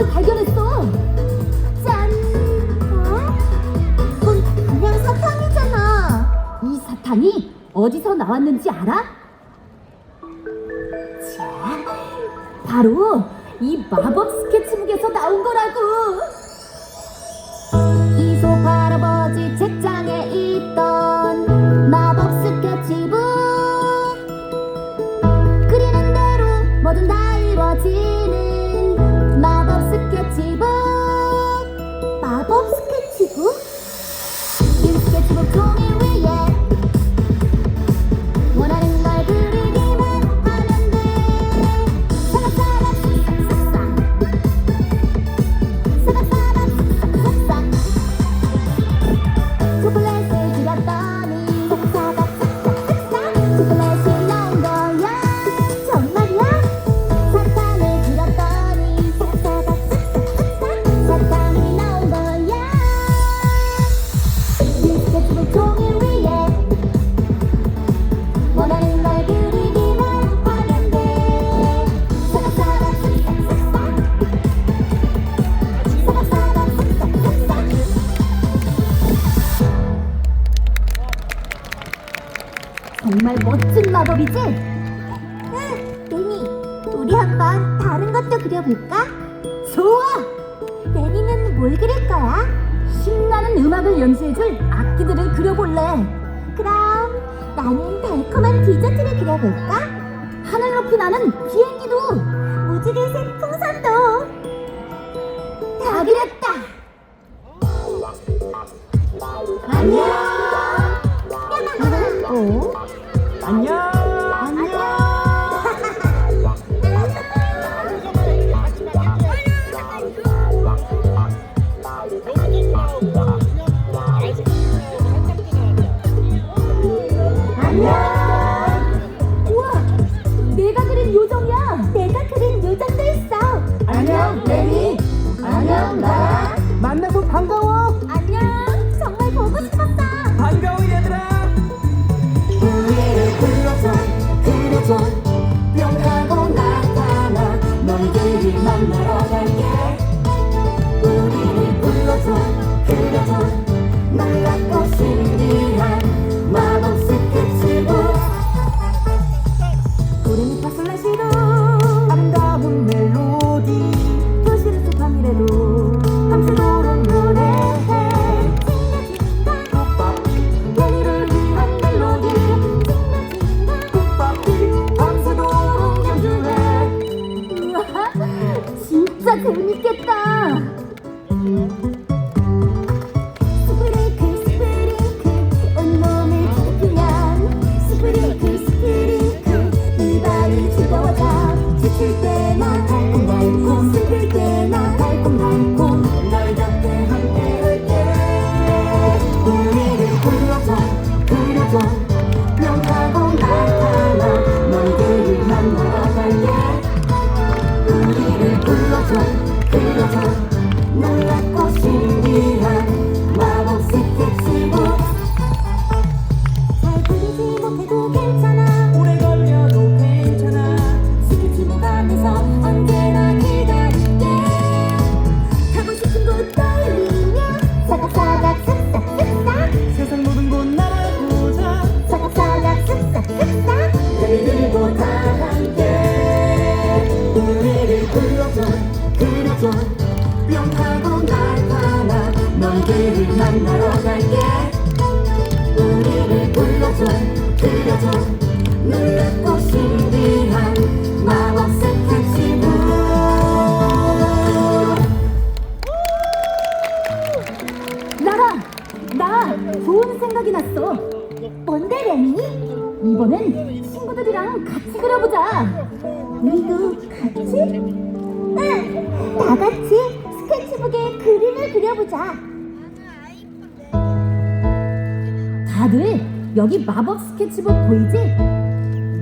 걸 발견했어. 짠! 어? 그건 그냥 사탕이잖아. 이 사탕이 어디서 나왔는지 알아? 자, 바로 이 마법 스케치북에서 나온 거라고. 이소 할아버지 책장에 있던 스 한번 다른 것도 그려볼까? 좋아! 레니는 뭘 그릴 거야? 신나는 음악을 연주해줄 악기들을 그려볼래. 그럼 나는 달콤한 디저트를 그려볼까? 하늘 높이 나는 비행기도 무지개 색 풍선도 다 그렸다. 안녕. 너희들이 만나러 갈게. 우리를 불러줘 그려줘. 놀랍고 신기한 진짜 재밌겠다. 뿅 하고 나타나 너희들을 만나러 갈게 우리를 불러줘 그려줘 놀랍고 신기한 마법 나 좋은 생각이 났어. 뭔데 레니? 이번엔 친구들이랑 같이 그려보자. 우리도 같이? 응! 다 같이 스케치북에 그림을 그려보자 다들 여기 마법 스케치북 보이지?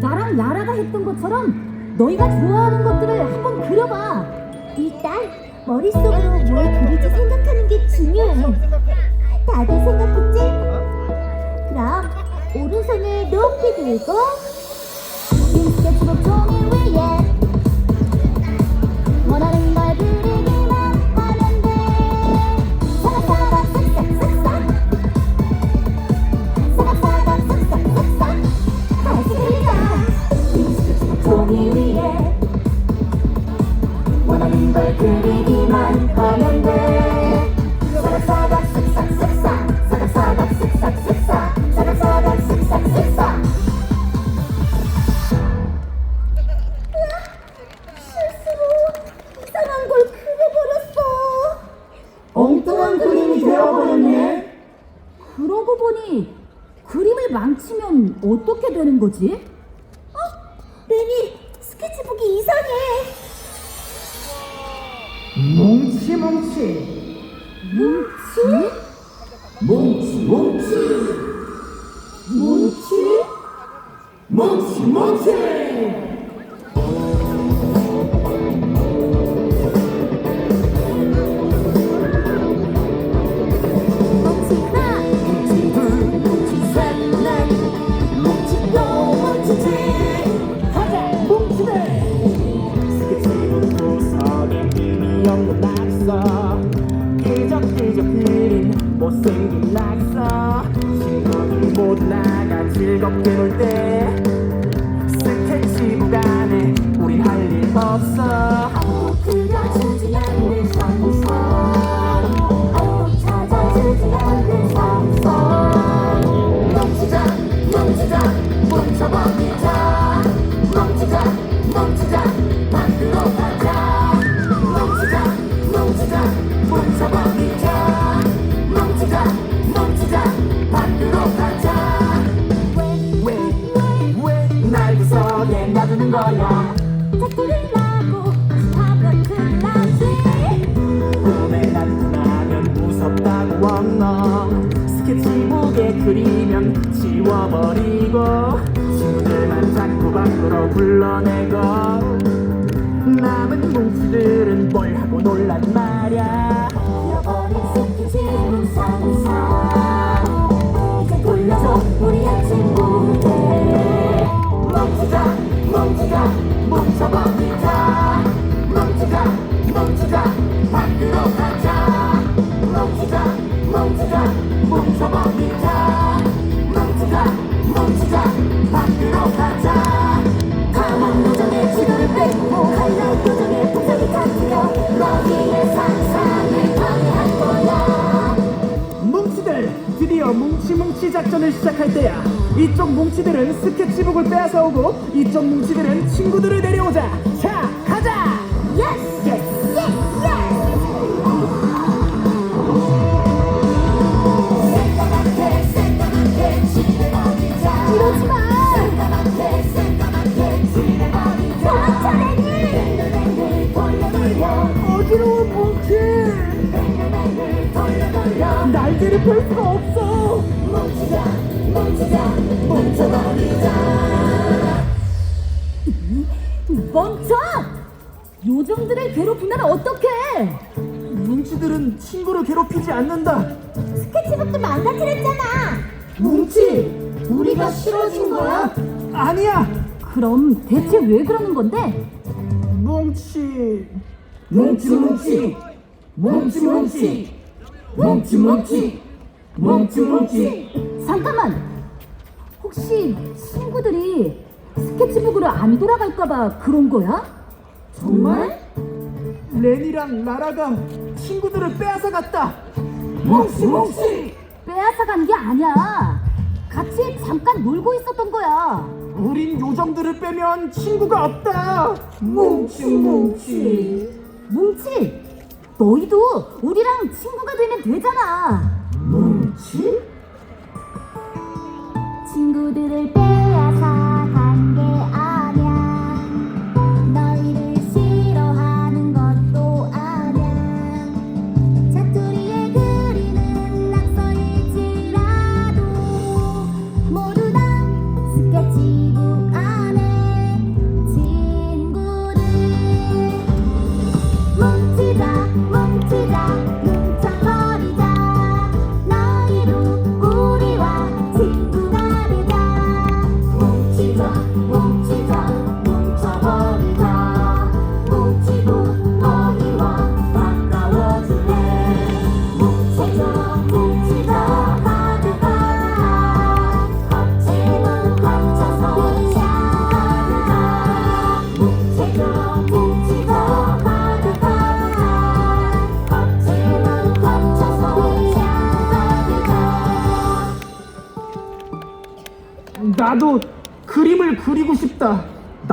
나랑 야라가 했던 것처럼 너희가 좋아하는 것들을 한번 그려봐. 일단 머릿속으로 뭘 그릴지 생각하는 게 중요해 다들 생각했지? 그럼 오른손을 높이 들고 이 스케치북 종이 엉뚱한 그림이 되어버렸네. 그러고 보니 그림을 망치면 어떻게 되는 거지? 어? 레니 스케치북이 이상해. 뭉치 뭉치 뭉치? 뭉치 뭉치 뭉치 뭉치 뭉치 그리면 지워버리고 친구들만 자꾸 밖으로 불러내고 남은 뭉치들은 뭘 하고 놀란 말야 잃어버린 스케치북 상상. 이제 돌려줘 우리의 친구들. 뭉치자 뭉치자 뭉쳐버리자 드디어 뭉치뭉치 작전을 시작할 때야. 이쪽 뭉치들은 스케치북을 빼앗아오고 이쪽 뭉치들은 친구들을 데려오자 펼 수가 없어. 뭉치자 뭉치자 뭉쳐버리자. 멈춰! 요정들을 괴롭히면 어떡해! 뭉치들은 친구를 괴롭히지 않는다. 스케치북도 망가뜨렸잖아. 뭉치 우리가 싫어진 거야? 아니야. 그럼 대체 왜 그러는 건데? 뭉치. 뭉치 뭉치. 뭉치 뭉치. 뭉치 뭉치 뭉치 뭉치 잠깐만! 혹시 친구들이 스케치북으로 안 돌아갈까봐 그런 거야? 정말? 레니랑 라라가 친구들을 빼앗아 갔다 뭉치 뭉치 빼앗아간 게 아니야. 같이 잠깐 놀고 있었던 거야. 우린 요정들을 빼면 친구가 없다 뭉치 뭉치 뭉치! 너희도 우리랑 친구가 되면 되잖아. 친구들을 빼앗아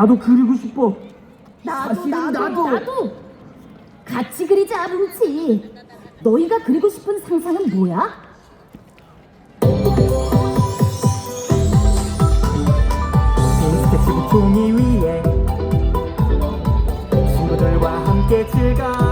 나도 그리고 싶어 나도 사실은 나도 나도. 같이 그리자 뭉치 너희가 그리고 싶은 상상은 뭐야? 스케치북 종이 위에 친구들과 함께 즐거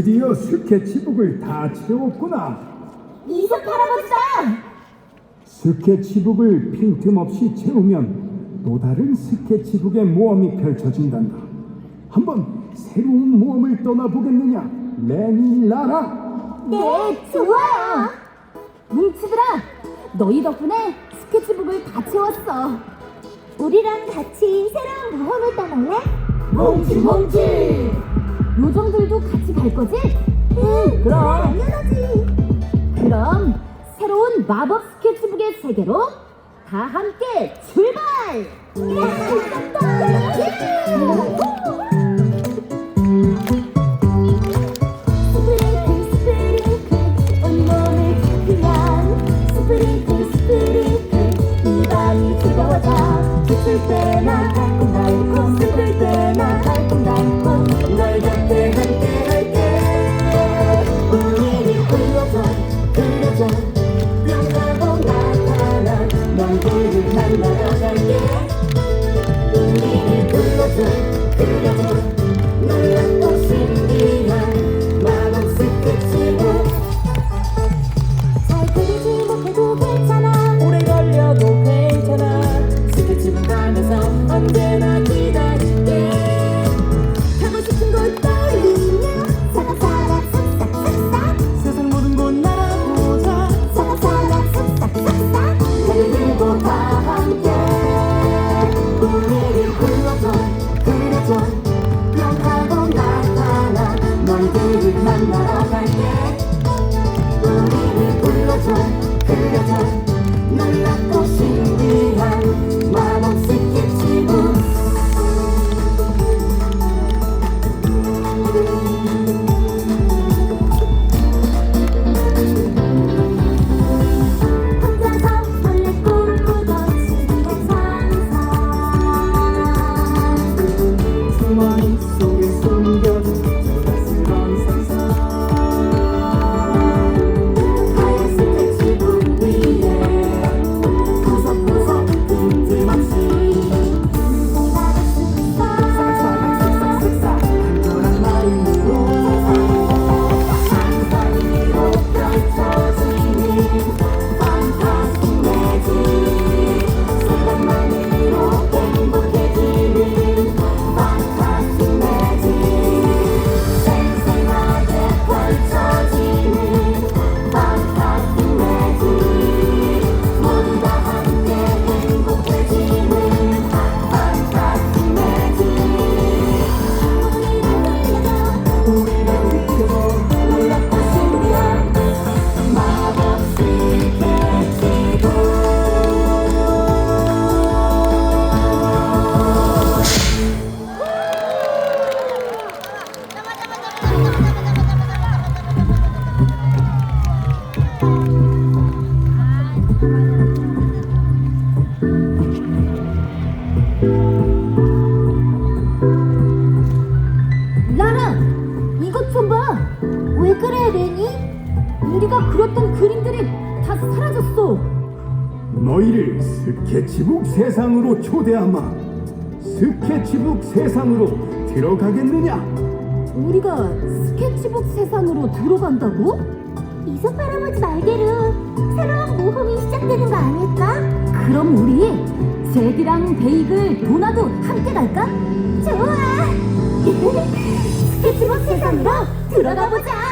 드디어 스케치북을 다 채웠구나. 이석 할아버지다 스케치북을 빈틈 없이 채우면 또 다른 스케치북의 모험이 펼쳐진단다. 한번 새로운 모험을 떠나보겠느냐, 레니 라라? 네 좋아요 뭉치들아, 너희 덕분에 스케치북을 다 채웠어. 우리랑 같이 새로운 모험을 떠날래? 뭉치 뭉치. 요정들도 같이 갈 거지? 응 그럼. 당연하지 그럼 새로운 마법 스케치북의 세계로 다 함께 출발! 스프링클 스프링클 온 몸을 피피한 스프링클 스프링클 이 밤이 즐거워져 스칠 때나 스케치북 세상으로 초대하마. 스케치북 세상으로 들어가겠느냐? 우리가 스케치북 세상으로 들어간다고? 이석 할아버지 말대로 새로운 모험이 시작되는 거 아닐까? 그럼 우리 잭이랑 베이글, 도나도 함께 갈까? 좋아! 스케치북 세상으로 들어가 보자!